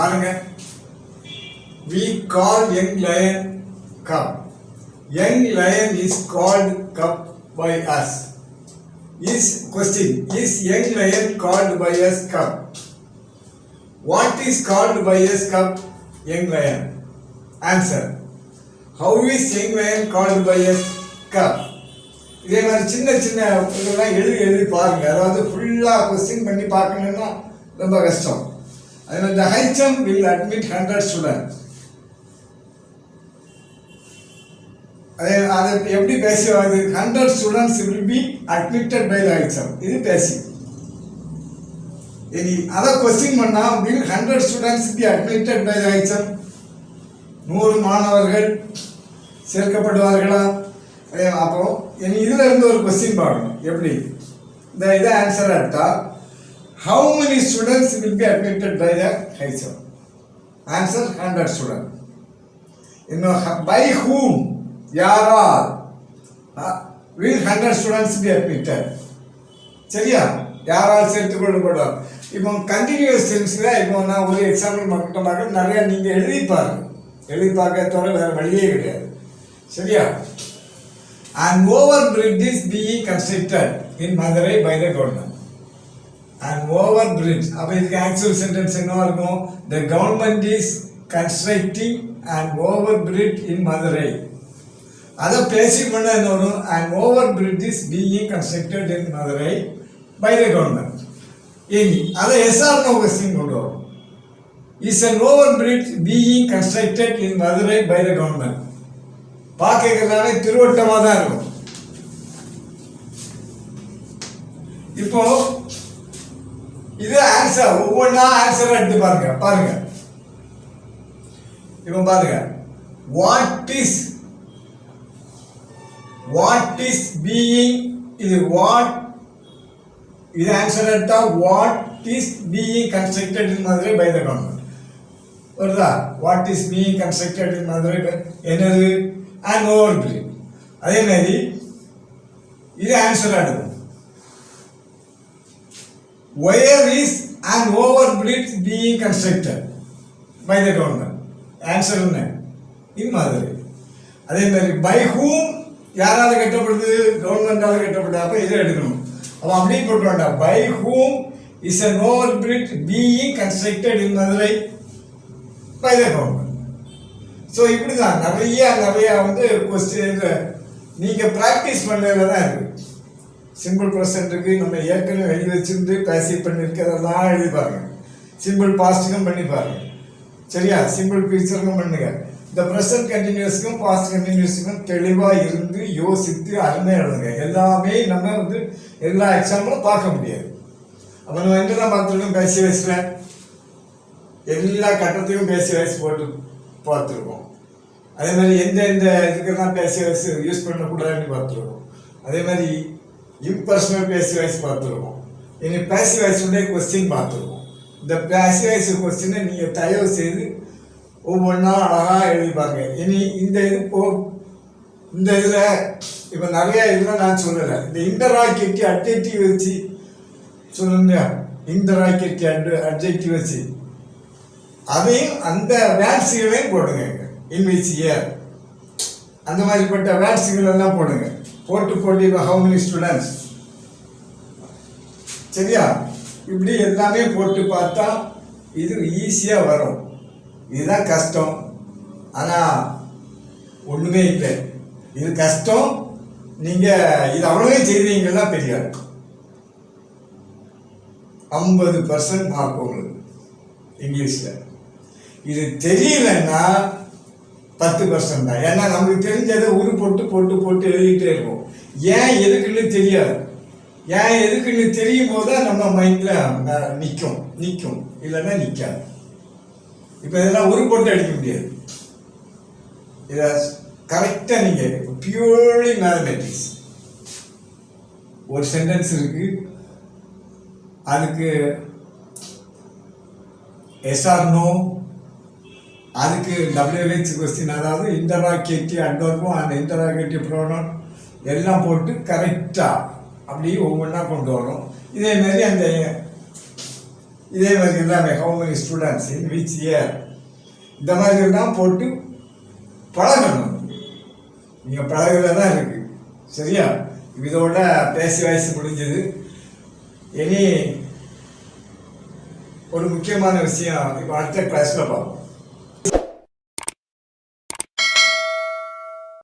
பாருங்க we call young lion cub young lion is called cub by us is question is young lion called by us cub what is called by us cub young lion answer how is young lion called by us cub இதே மாதிரி சின்ன சின்ன இதெல்லாம் எழுதி எழுதி பாருங்கள் அதாவது ஃபுல்லாக கொஸ்டின் பண்ணி பார்க்கணுன்னா ரொம்ப கஷ்டம் அதே இந்த ஹைச்சம் வில் அட்மிட் ஹண்ட்ரட் ஸ்டூடெண்ட் அதே அதை எப்படி பேசுவாங்க hundred students will be admitted by the இது பேசி. இனி அதை கொஸ்டின் பண்ணால் will hundred students be admitted by the நூறு மாணவர்கள் சேர்க்கப்படுவார்களா? அப்போ இனி இதுல இருந்து ஒரு கொஸ்டின் பார்க்கணும். எப்படி? இந்த இதை ஆன்சர் எடுத்தால் how many students will students will be admitted by the Haitham answer hundred student இன்னும் பை ஹூம் யாரால் will hundred students be admitted சரியா? யாரால் சேர்த்துக் கொள்ளப்படும் இப்போ கண்டினியூஸ் சென்ஸில் இப்போ நான் ஒரு எக்ஸாம்பிள் மட்டும் பார்க்க நிறையா நீங்கள் எழுதி பாருங்க. எழுதி பார்க்க தவிர வேறு வழியே கிடையாது. சரியா? And over bridge is being constructed in Madurai by the government and over bridge அப்போ இதுக்கு ஆக்சுவல் சென்டென்ஸ் என்ன இருக்கும்? The government is constructing and over bridge in Madurai அதை பேசி பண்ண என்ன வரும்? And over bridge is being constructed in Madurai by the government இனி அதை எஸ்ஆர் நோ கொஸ்டின் கொண்டு வரும். Is an over bridge being constructed in Madurai by the government பார்க்கறதுனாலே திருவட்டமாக தான் இருக்கும். இப்போ இது ஆன்சர் ஒவ்வொன்றா ஆன்சர் எடுத்து பாருங்க பாருங்க. இப்போ பாருங்க. What is what is being இது வாட் இது ஆன்சர் எடுத்தா what is being constructed in Madurai by the government வருதா? What is being constructed in Madurai என்னது? அண்ட் ஓவர் பிரிட் அதே மாதிரி இது ஆன்சர் எடுக்கும். Where is an overbridge being constructed by the government? Answer என்ன? இன் அதே மாதிரி பை ஹூம் யாரால கட்டப்படுது? கவர்மெண்டால கட்டப்படுது. அப்ப இதை எடுக்கணும். அப்ப அப்படியே போட்டு வேண்டாம் by whom is an over bridge being constructed in Madurai by the government so இப்படி தான் நிறைய நிறைய வந்து கொஸ்டின் நீங்கள் ப்ராக்டிஸ் பண்ணதில் தான் இருக்குது சிம்பிள் ப்ரெசன்ட்டுக்கு நம்ம ஏற்கனவே எழுதி வச்சுருந்து பேசி பண்ணிருக்கு அதெல்லாம் எழுதி பாருங்க. சிம்பிள் பாஸ்ட்டுக்கும் பண்ணி பாருங்க. சரியா? சிம்பிள் ஃபியூச்சருக்கும் பண்ணுங்க. இந்த ப்ரெசன்ட் கண்டினியூஸ்க்கும் பாஸ்ட் கண்டினியூஸுக்கும் தெளிவாக இருந்து யோசித்து அருமையாக எழுதுங்க. எல்லாமே நம்ம வந்து எல்லா எக்ஸாம்பிளும் பார்க்க முடியாது. அப்போ நம்ம என்னெல்லாம் பார்த்துருக்கோம் பேசி வயசில் எல்லா கட்டத்தையும் பேசி வயசு போட்டு பார்த்துருக்கோம் அதே மாதிரி எந்த எந்த இதுக்கெல்லாம் பேசி வயசு யூஸ் பண்ணக்கூடாதுன்னு பார்த்துருக்கோம் அதே மாதிரி இம்பர்சனல் பேசிவைஸ் பார்த்துருக்கோம் இனி பேசிவைஸுடைய கொஸ்டின் பார்த்துருக்கோம் இந்த பேசிவைஸ் கொஸ்டினை நீங்கள் தயவு செய்து ஒவ்வொன்றா அழகாக எழுதிப்பாங்க இனி இந்த இது போ இந்த இதில் இப்போ நிறைய இதில் நான் சொல்லலை. இந்த இன்டராக்டிவிட்டி அட்ஜெக்டிவ் வச்சு சொல்லுங்க. இன்டராக்டிவிட்டி அட் அட்ஜெக்டிவ் வச்சு. அதையும் அந்த வேட்ஸுகளையும் போடுங்க. இன் இயர் அந்த மாதிரிப்பட்ட வேட்ஸுகள் எல்லாம் போடுங்க. போட்டு போட்டு இப்போ ஹவு மெனி ஸ்டூடெண்ட்ஸ் சரியா? இப்படி எல்லாமே போட்டு பார்த்தா இது ஈஸியாக வரும். இதுதான் கஷ்டம். ஆனால் ஒன்றுமே இல்லை. இது கஷ்டம். நீங்கள் இது அவ்வளோவே செய்வீங்கன்னா பெரிய ஐம்பது பர்சன்ட் மார்க் உங்களுக்கு இங்கிலீஷில். இது தெரியலன்னா பத்து பர்சன்ட் தான். ஏன்னா நமக்கு தெரிஞ்சதை உரு போட்டு போட்டு போட்டு எழுதிட்டே இருக்கும் ஏன் எதுக்குன்னு தெரியாது. ஏன் எதுக்குன்னு தெரியும் போது தான் நம்ம மைண்டில் நிற்கும் நிற்கும் இல்லைன்னா நிற்காது இப்போ இதெல்லாம் உரு போட்டு அடிக்க முடியாது. இதை கரெக்டாக நீங்கள் பியூர்லி மேத்தமெட்டிக்ஸ் ஒரு சென்டென்ஸ் இருக்கு. அதுக்கு எஸ்ஆர் நோ அதுக்கு டபிள்யூஹெச் கொஸ்டின் அதாவது இன்டராகேட்டிவ் அட்வர்பும் அந்த இன்டராகேட்டிவ் ப்ரோனோன் எல்லாம் போட்டு கரெக்டாக அப்படியே ஒவ்வொன்றா கொண்டு வரும் இதே மாதிரி அந்த இதே மாதிரி இருந்தால் how many students in which year இந்த மாதிரி எல்லாம் போட்டு பழகணும். நீங்கள் பழகில் தான் இருக்கு. சரியா? இதோட பேசி வயசு முடிஞ்சது. இனி ஒரு முக்கியமான விஷயம் இப்போ அடுத்த கிளாஸில் பார்ப்போம்.